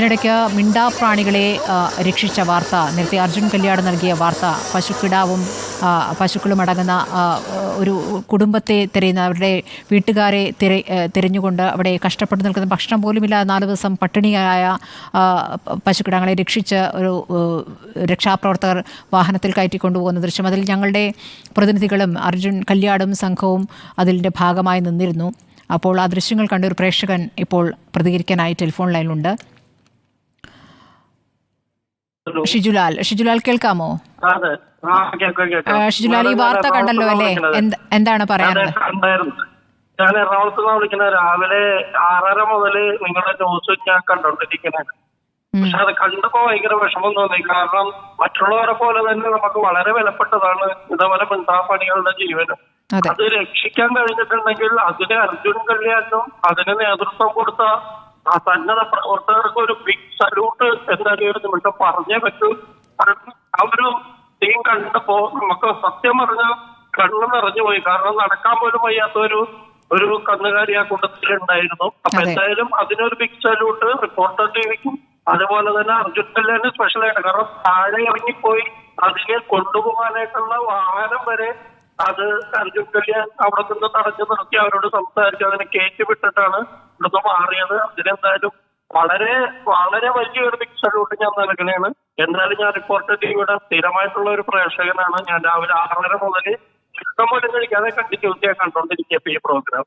ഇതിനിടയ്ക്ക് മിണ്ടാപ്രാണികളെ രക്ഷിച്ച വാർത്ത നേരത്തെ അർജുൻ കല്യാട് നൽകിയ വാർത്ത പശുക്കിടാവും പശുക്കളും അടങ്ങുന്ന ഒരു കുടുംബത്തെ തിരയുന്ന അവരുടെ വീട്ടുകാരെ തിര തിരഞ്ഞുകൊണ്ട് അവിടെ കഷ്ടപ്പെട്ട് നിൽക്കുന്ന ഭക്ഷണം പോലുമില്ലാതെ നാല് ദിവസം പട്ടിണിയായ പശുക്കിടാങ്ങളെ രക്ഷിച്ച് ഒരു രക്ഷാപ്രവർത്തകർ വാഹനത്തിൽ കയറ്റിക്കൊണ്ടുപോകുന്ന ദൃശ്യം. അതിൽ ഞങ്ങളുടെ പ്രതിനിധികളും അർജുൻ കല്യാടും സംഘവും അതിന്റെ ഭാഗമായി നിന്നിരുന്നു. അപ്പോൾ ആ ദൃശ്യങ്ങൾ കണ്ട ഒരു പ്രേക്ഷകൻ ഇപ്പോൾ പ്രതികരിക്കാനായി ടെലിഫോൺ ലൈനിലുണ്ട്. ഷിജുലാൽ ഷിജുലാൽ കേൾക്കാമോ? ഷിജുലാൽ ഈ വാർത്ത കണ്ടല്ലോ അല്ലേ? എന്താണ് പറയാറ് പറയാനുള്ളത്? ഞാൻ എറണാകുളത്ത് നിന്ന് വിളിക്കുന്നത് രാവിലെ ആറര മുതൽ നിങ്ങളുടെ ന്യൂസ് ഞാൻ കണ്ടോണ്ടിരിക്കുന്നത്. പക്ഷെ അത് കണ്ടപ്പോ ഭയങ്കര വിഷമം തോന്നി. കാരണം മറ്റുള്ളവരെ പോലെ തന്നെ നമുക്ക് വളരെ വിലപ്പെട്ടതാണ് ഇതേപോലെ മിണ്ടാപ്പണികളുടെ ജീവനും. അത് രക്ഷിക്കാൻ കഴിഞ്ഞിട്ടുണ്ടെങ്കിൽ അതിന് അർജുൻ കല്യാണും അതിന് നേതൃത്വം കൊടുത്ത ആ സന്നദ്ധ പ്രവർത്തകർക്ക് ഒരു ബിഗ് സല്യൂട്ട് എന്തായാലും ഒരു നിമിഷം പറഞ്ഞേ പറ്റൂ. കാരണം ആ ഒരു ടീം കണ്ടപ്പോ നമുക്ക് സത്യം പറഞ്ഞ കണ്ണു നിറഞ്ഞു പോയി. കാരണം നടക്കാൻ പോലും വയ്യാത്ത ഒരു ഒരു കന്നുകാരി ആ കൂട്ടത്തിലുണ്ടായിരുന്നു അപ്പൊ. എന്തായാലും അതിനൊരു ബിഗ് സല്യൂട്ട് റിപ്പോർട്ടർ ടിവിക്കും അതുപോലെ തന്നെ അർജുൻ കല്യാണ് സ്പെഷ്യലായിട്ട് കാരണം താഴെ ഇറങ്ങിപ്പോയി അതിനെ കൊണ്ടുപോകാനായിട്ടുള്ള വാഹനം വരെ അത് അർജുൻ കല്യാൺ അവിടെ നിന്ന് തടഞ്ഞു നിർത്തി അവരോട് സംസാരിച്ചു. അതിനെ കയറ്റി വിട്ടിട്ടാണ് ഇവിടുന്ന് മാറിയത്. അതിനെന്തായാലും വളരെ വളരെ വലിയൊരു സല്യൂട്ട് ഞാൻ നൽകണേണ് എന്തായാലും ഞാൻ റിപ്പോർട്ടർ ടിവിയുടെ സ്ഥിരമായിട്ടുള്ള ഒരു പ്രേക്ഷകനാണ്. ഞാൻ രാവിലെ ആറര മുതൽ ഇഷ്ടം പോലും കഴിക്കാതെ കണ്ടിട്ട് കണ്ടോണ്ടിരിക്കുക ഈ പ്രോഗ്രാം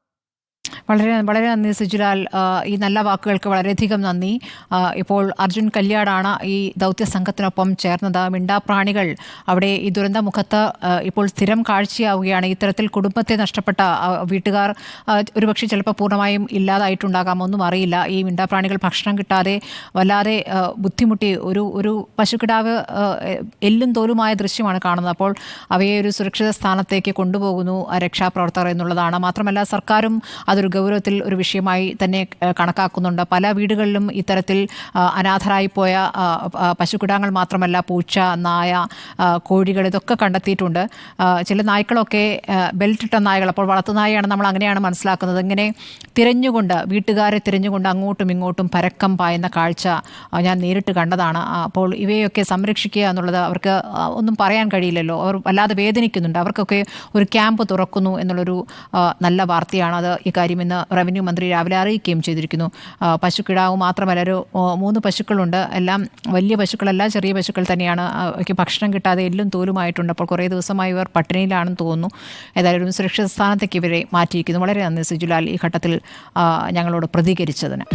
വളരെ വളരെ നന്ദി സുജുലാൽ. ഈ നല്ല വാക്കുകൾക്ക് വളരെയധികം നന്ദി. ഇപ്പോൾ അർജുൻ കല്യാടാണ് ഈ ദൗത്യ സംഘത്തിനൊപ്പം ചേർന്നത്. മിണ്ടാപ്രാണികൾ അവിടെ ഈ ദുരന്തമുഖത്ത് മുഖത്ത് ഇപ്പോൾ സ്ഥിരം കാഴ്ചയാവുകയാണ്. ഇത്തരത്തിൽ കുടുംബത്തെ നഷ്ടപ്പെട്ട വീട്ടുകാർ ഒരുപക്ഷെ ചിലപ്പോൾ പൂർണമായും ഇല്ലാതായിട്ടുണ്ടാകാം. ഒന്നും അറിയില്ല. ഈ മിണ്ടാപ്രാണികൾ ഭക്ഷണം കിട്ടാതെ വല്ലാതെ ബുദ്ധിമുട്ടി ഒരു ഒരു പശുക്കിടാവ് എല്ലും തോലുമായ ദൃശ്യമാണ് കാണുന്നത്. അപ്പോൾ അവയെ ഒരു സുരക്ഷിത സ്ഥാനത്തേക്ക് കൊണ്ടുപോകുന്നു രക്ഷാപ്രവർത്തകർ എന്നുള്ളതാണ്. മാത്രമല്ല സർക്കാരും അതൊരു ഗൗരവത്തിൽ ഒരു വിഷയമായി തന്നെ കണക്കാക്കുന്നുണ്ട്. പല വീടുകളിലും ഇത്തരത്തിൽ അനാഥരായി പോയ പശുക്കിടാങ്ങൾ മാത്രമല്ല പൂച്ച നായ കോഴികൾ ഇതൊക്കെ കണ്ടെത്തിയിട്ടുണ്ട്. ചില നായ്ക്കളൊക്കെ ബെൽറ്റിട്ട നായകൾ അപ്പോൾ വളർത്തുനായയാണ് നമ്മൾ അങ്ങനെയാണ് മനസ്സിലാക്കുന്നത്. ഇങ്ങനെ തിരഞ്ഞുകൊണ്ട് വീട്ടുകാരെ തിരഞ്ഞുകൊണ്ട് അങ്ങോട്ടും ഇങ്ങോട്ടും പരക്കം പായുന്ന കാഴ്ച ഞാൻ നേരിട്ട് കണ്ടതാണ്. അപ്പോൾ ഇവയൊക്കെ സംരക്ഷിക്കുക എന്നുള്ളത് അവർക്ക് ഒന്നും പറയാൻ കഴിയില്ലല്ലോ. അവർ വല്ലാതെ വേദനിക്കുന്നുണ്ട്. അവർക്കൊക്കെ ഒരു ക്യാമ്പ് തുറക്കുന്നു എന്നുള്ളൊരു നല്ല വാർത്തയാണ് അത്. ഇക്കാര്യം ഇന്ന് റവന്യൂ മന്ത്രി രാവിലെ അറിയിക്കുകയും ചെയ്തിരിക്കുന്നു. പശുക്കിടാവ് മാത്രമല്ല ഒരു മൂന്ന് പശുക്കളുണ്ട്. എല്ലാം വലിയ പശുക്കളല്ല ചെറിയ പശുക്കൾ തന്നെയാണ്. ഭക്ഷണം കിട്ടാതെ എല്ലും തോലുമായിട്ടുണ്ട്. അപ്പോൾ കുറേ ദിവസമായി ഇവർ പട്ടിണിയിലാണെന്ന് തോന്നുന്നു. ഏതായാലും സുരക്ഷിത സ്ഥാനത്തേക്ക് ഇവരെ മാറ്റിയിരിക്കുന്നു. വളരെ നന്ദി സിജുലാൽ ഈ ഘട്ടത്തിൽ ഞങ്ങളോട് പ്രതികരിച്ചതിന്.